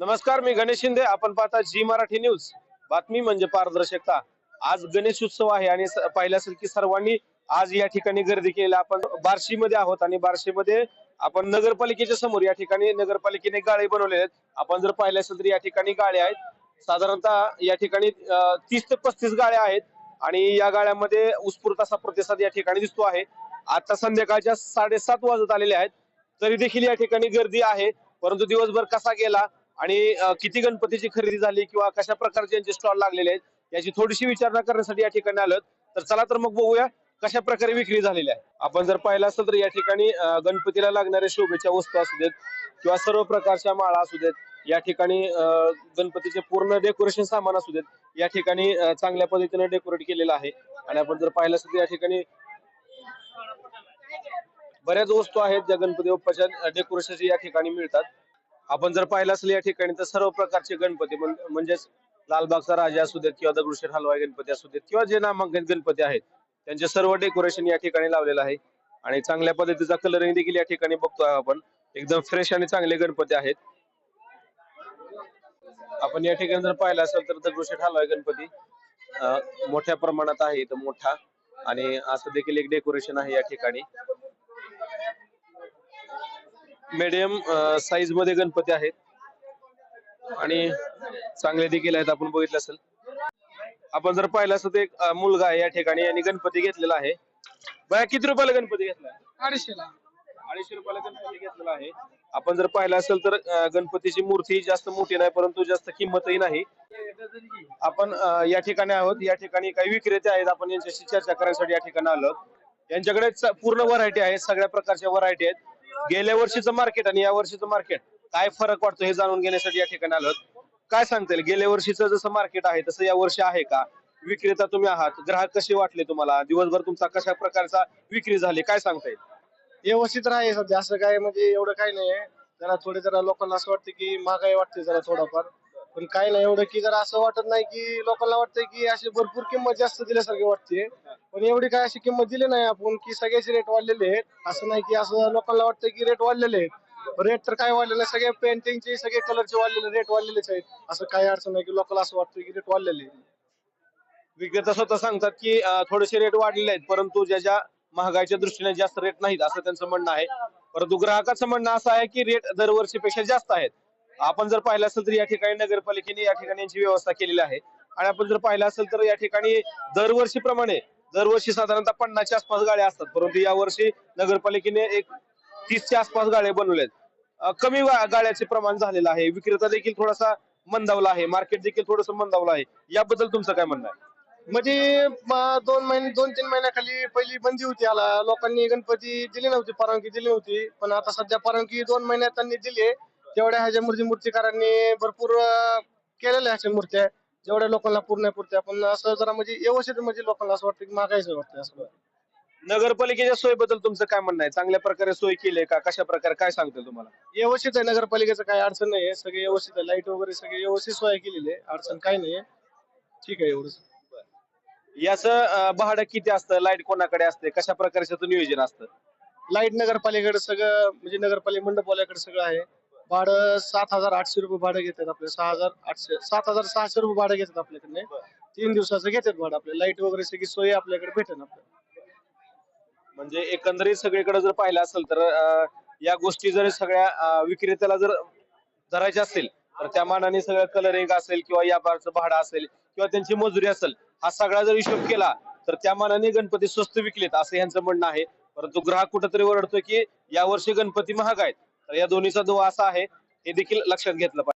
नमस्कार मी गणेश शिंदे. आपण पाहता जी मराठी न्यूज. बातमी म्हणजे पारदर्शकता. आज गणेश उत्सव आहे आणि स- पाहिलं असेल की सर्वांनी आज या ठिकाणी गर्दी केली. आपण बार्शी मध्ये आहोत आणि बार्शी मध्ये आपण नगरपालिकेच्या समोर या ठिकाणी नगरपालिकेने गाळे बनवले आहेत. आपण जर पाहिलं असेल तर या ठिकाणी गाळे आहेत. साधारणतः या ठिकाणी तीस ते पस्तीस गाळ्या आहेत आणि या गाळ्यांमध्ये उत्स्फूर्त असा प्रतिसाद या ठिकाणी दिसतो आहे. आता संध्याकाळच्या साडेसात वाजत आलेले आहेत. तरी देखील या ठिकाणी गर्दी आहे. परंतु दिवसभर कसा गेला? आणि किती गणपतीची खरेदी झाली किंवा कशा प्रकारचे यांचे स्टॉल लागलेले आहेत याची थोडीशी विचारणा करण्यासाठी या ठिकाणी आलं तर चला तर मग बघूया कशा प्रकारे विक्री झालेली आहे आपण जर पाहिलं असेल तर या ठिकाणी गणपतीला लागणाऱ्या शोभेच्या वस्तू असू देत किंवा सर्व प्रकारच्या माळा असू देत या ठिकाणी गणपतीचे पूर्ण डेकोरेशन सामान असू देत या ठिकाणी चांगल्या पद्धतीने डेकोरेट केलेलं आहे. आणि आपण जर पाहिलं असेल तर या ठिकाणी बऱ्याच वस्तू आहेत ज्या गणपती बाप्पाच्या डेकोरेशनच्या या ठिकाणी मिळतात. आपण जर पाहिलं असेल या ठिकाणी तर सर्व प्रकारचे गणपती म्हणजेच लालबागचा राजा असू देत किंवा दगडूशेठ हलवाई गणपती असू देत किंवा जे नामांकित गणपती आहेत त्यांचे सर्व डेकोरेशन या ठिकाणी लावलेलं आहे. आणि चांगल्या पद्धतीचा कलरिंग देखील या ठिकाणी बघतोय आपण. एकदम फ्रेश आणि चांगले गणपती आहेत. आपण या ठिकाणी जर पाहिलं असेल तर दगडूशेठ हलवाई गणपती मोठ्या प्रमाणात आहे इथं मोठा. आणि असं देखील एक डेकोरेशन आहे या ठिकाणी. मीडियम साईजमध्ये गणपती आहेत. आणि चांगले देखील आहेत आपण बघितलं असेल. आपण जर पाहिलं असं तर एक मुलगा आहे या ठिकाणी आणि गणपती घेतलेला आहे. बया किती रुपयाला गणपती घेतला? अडीचशेला. अडीचशे रुपयाला गणपती घेतलेला आहे. आपण जर पाहिलं असेल तर गणपतीची मूर्ती जास्त मोठी नाही परंतु जास्त किंमतही नाही. आपण या ठिकाणी आहोत. या ठिकाणी काही विक्रेते आहेत. आपण यांच्याशी चर्चा करण्यासाठी या ठिकाणी आलो. यांच्याकडे पूर्ण व्हरायटी आहे. सगळ्या प्रकारच्या व्हरायटी आहेत. गेल्या वर्षीचं मार्केट आणि या वर्षीचं मार्केट काय फरक वाटतो हे जाणून घेण्यासाठी या ठिकाणी आलो काय सांगता येईल? गेल्या वर्षीचं जसं मार्केट आहे तसं या वर्षी आहे का? विक्रेता तुम्ही आहात ग्राहक कसे वाटले तुम्हाला? दिवसभर तुमचा कशा प्रकारचा विक्री झाली? काय सांगता येईल? व्यवस्थित आहे सध्या असं काय म्हणजे एवढं काही नाहीये जरा थोडे जरा लोकांना असं वाटतं की महागाई वाटते जरा थोडाफार. पण काही नाही एवढं की जरा असं वाटत नाही की लोकांना वाटतंय की अशी भरपूर किंमत जास्त दिल्यासारखी वाटते पण एवढी काय अशी किंमत दिली नाही आपण की सगळ्याचे रेट वाढलेले आहेत. असं नाही की असं लोकांना वाटतं की रेट वाढलेले आहेत. रेट तर काय वाढलेले नाही सगळे पेंटिंगचे सगळे कलरचे वाढलेले रेट वाढलेलेच आहेत. असं काही अडचण नाही की लोकांना असं वाटतं की रेट वाढलेले विक्रेता स्वतः सांगतात की थोडेसे रेट वाढलेले आहेत परंतु ज्याच्या महागाईच्या दृष्टीने जास्त रेट नाहीत असं त्यांचं म्हणणं आहे. परंतु ग्राहकाचं म्हणणं असं आहे की रेट दरवर्षीपेक्षा जास्त आहेत. आपण जर पाहिलं असेल तर या ठिकाणी नगरपालिकेने या ठिकाणी यांची व्यवस्था केलेली आहे. आणि आपण जर पाहिलं असेल तर या ठिकाणी दरवर्षीप्रमाणे दरवर्षी साधारणतः पन्नासच्या आसपास गाड्या असतात. परंतु या वर्षी नगरपालिकेने एक तीसच्या आसपास गाड्या बनवल्यात. कमी गाड्याचे प्रमाण झालेलं आहे. विक्रेता देखील थोडासा मंदावला आहे. मार्केट देखील थोडस मंदावलं आहे. याबद्दल तुमचं काय म्हणणं आहे? म्हणजे दोन महिने दोन तीन महिन्याखाली पहिली बंदी होती. याला लोकांनी गणपती दिली नव्हती परवानगी दिली होती पण आता सध्या परवानगी दोन महिन्यात त्यांनी दिली आहे. तेवढ्या ह्याच्या मूर्ती मूर्तीकारांनी भरपूर केलेल्या ह्याच्या मूर्त्या जेवढ्या लोकांना पूर्ण पुरत्या. पण असं जरा म्हणजे व्यवस्थित म्हणजे लोकांना असं वाटतं की मागायचं वाटतं असं नगरपालिकेच्या सोयीबद्दल तुमचं काय म्हणणं आहे? चांगल्या प्रकारे सोय केली आहे का? कशा प्रकारे? काय सांगतील तुम्हाला? व्यवस्थित आहे. नगरपालिकेचं काही अडचण नाही सगळे व्यवस्थित आहे. लाइट वगैरे सगळे व्यवस्थित सोय केलेली आहे. अडचण काही नाही ठीक आहे एवढंच. याचं अं, भाडं किती असतं? लाइट कोणाकडे असते? कशा प्रकारचं याचं नियोजन असतं? लाइट नगरपालिकेकडे सगळं म्हणजे नगरपालिका मंडपवाल्याकडे सगळं आहे. भाडं सात हजार आठशे रुपये भाडं घेतात आपले सहा हजार आठशे सात हजार सहाशे रुपये भाडं घेतात आपल्याकडे तीन दिवसाचं घेतात भाडं आपले. लाइट वगैरे सगळी सोय आपल्याकडे भेटेल आपल्याला. म्हणजे एकंदरीत सगळीकडे जर पाहिलं असेल तर अं, या गोष्टी जर सगळ्या अं, विक्रेत्याला जर धरायच्या असेल तर त्या मानाने सगळं कलरिंग असेल किंवा या बारचं भाडं असेल किंवा त्यांची मजुरी असेल हा सगळा जर हिशोब केला तर त्या मानाने गणपती स्वस्त विकलेत असं यांचं म्हणणं आहे. परंतु ग्राहक कुठेतरी ओरडतो की यावर्षी गणपती महाग आहेत. तर या दोन्हीचा दुवा असा आहे हे देखील लक्षात घेतलं पाहिजे.